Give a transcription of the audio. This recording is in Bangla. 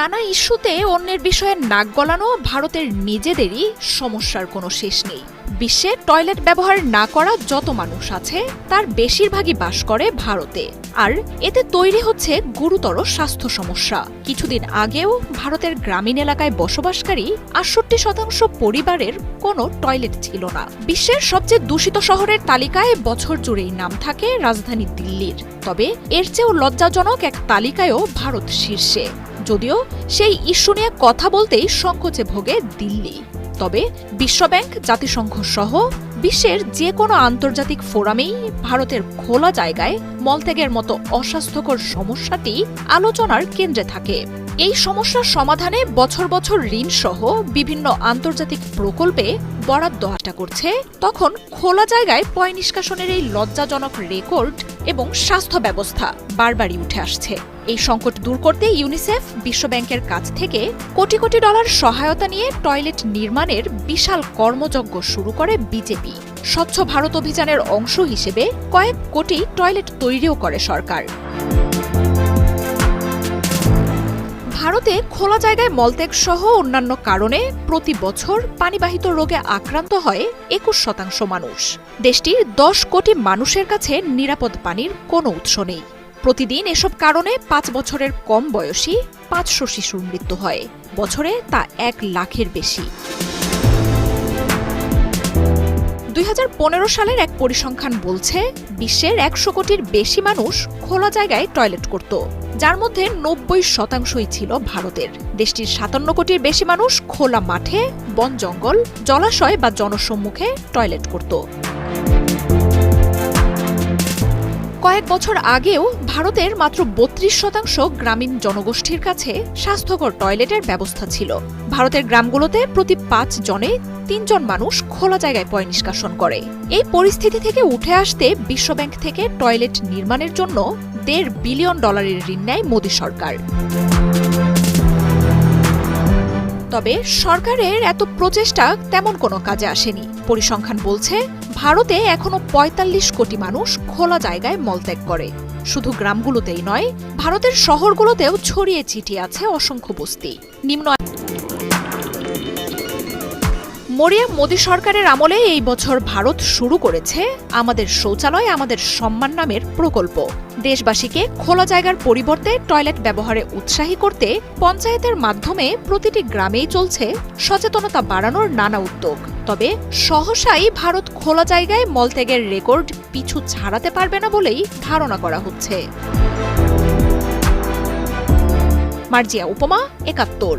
নানা ইস্যুতে অন্যের বিষয়ে নাক গলানো ভারতের নিজেদেরই সমস্যার কোনো শেষ নেই। বিশ্বে টয়লেট ব্যবহার না করা যত মানুষ আছে, তার বেশিরভাগই বাস করে ভারতে। আর এতে তৈরি হচ্ছে গুরুতর স্বাস্থ্য সমস্যা। কিছুদিন আগেও ভারতের গ্রামীণ এলাকায় বসবাসকারী আটষট্টি শতাংশ পরিবারের কোনো টয়লেট ছিল না। বিশ্বের সবচেয়ে দূষিত শহরের তালিকায় বছর জুড়েই নাম থাকে রাজধানী দিল্লির। তবে এর চেয়েও লজ্জাজনক এক তালিকায়ও ভারত শীর্ষে। যদিও সেই ইস্যু নিয়ে কথা বলতেই সংকোচে ভোগে দিল্লি। তবে বিশ্বব্যাংক, জাতিসংঘ সহ বিশ্বের যে কোনো আন্তর্জাতিক ফোরামেই ভারতের খোলা জায়গায় মলত্যাগের মতো অস্বাস্থ্যকর সমস্যাটি আলোচনার কেন্দ্রে থাকে। এই সমস্যার সমাধানে বছর বছর ঋণ সহ বিভিন্ন আন্তর্জাতিক প্রকল্পে বরাদ্দ আটা করছে। তখন খোলা জায়গায় পয় নিষ্কাশনের এই লজ্জাজনক রেকর্ড এবং স্বাস্থ্য ব্যবস্থা বারবারই উঠে আসছে। এই সংকট দূর করতে ইউনিসেফ বিশ্বব্যাংকের কাছ থেকে কোটি কোটি ডলার সহায়তা নিয়ে টয়লেট নির্মাণের বিশাল কর্মযজ্ঞ শুরু করে বিজেপি। স্বচ্ছ ভারত অভিযানের অংশ হিসেবে কয়েক কোটি টয়লেট তৈরিও করে সরকার। ভারতে খোলা জায়গায় মলত্যাগ সহ অন্যান্য কারণে প্রতি বছর পানিবাহিত রোগে আক্রান্ত হয় একুশ শতাংশ মানুষ। দেশটির দশ কোটি মানুষের কাছে নিরাপদ পানির কোনো উৎস নেই। প্রতিদিন এসব কারণে পাঁচ বছরের কম বয়সী পাঁচশো শিশুর মৃত্যু হয়। বছরে তা এক লাখের বেশি। দুই হাজার পনেরো সালের এক পরিসংখ্যান বলছে, বিশ্বের একশো কোটির বেশি মানুষ খোলা জায়গায় টয়লেট করত, যার মধ্যে নব্বই শতাংশই ছিল ভারতের। দেশটির সাতান্ন কোটির বেশি মানুষ খোলা মাঠে, বন জঙ্গল, জলাশয় বা জনসম্মুখে টয়লেট করত। কয়েক বছর আগেও ভারতের মাত্র বত্রিশ শতাংশ গ্রামীণ জনগোষ্ঠীর কাছে স্বাস্থ্যকর টয়লেটের ব্যবস্থা ছিল। ভারতের গ্রামগুলোতে প্রতি পাঁচ জনে তিনজন মানুষ খোলা জায়গায় পয় নিষ্কাশন করে। এই পরিস্থিতি থেকে উঠে আসতে বিশ্বব্যাংক থেকে টয়লেট নির্মাণের জন্য দেড় বিলিয়ন ডলারের ঋণ নেয় মোদী সরকার। তবে সরকারের এত প্রচেষ্টা তেমন কোনো কাজে আসেনি। পরিসংখ্যান বলছে, ভারতে এখনও ৪৫ কোটি মানুষ খোলা জায়গায় মলত্যাগ করে। শুধু গ্রামগুলোতেই নয়, ভারতের শহরগুলোতেও ছড়িয়ে ছিটিয়ে আছে অসংখ্য বস্তি। নিম্ন মরিয়া, মোদী সরকারের আমলে এই বছর ভারত শুরু করেছে আমাদের শৌচালয়, আমাদের সম্মান নামের প্রকল্প। দেশবাসীকে খোলা জায়গার পরিবর্তে টয়লেট ব্যবহারে উৎসাহী করতে পঞ্চায়েতের মাধ্যমে প্রতিটি গ্রামেই চলছে সচেতনতা বাড়ানোর নানা উদ্যোগ। তবে সহসাই ভারত খোলা জায়গায় মলত্যাগের রেকর্ড পিছু ছাড়াতে পারবে না বলেই ধারণা করা হচ্ছে। মার্জিয়া উপমা, একাত্তর।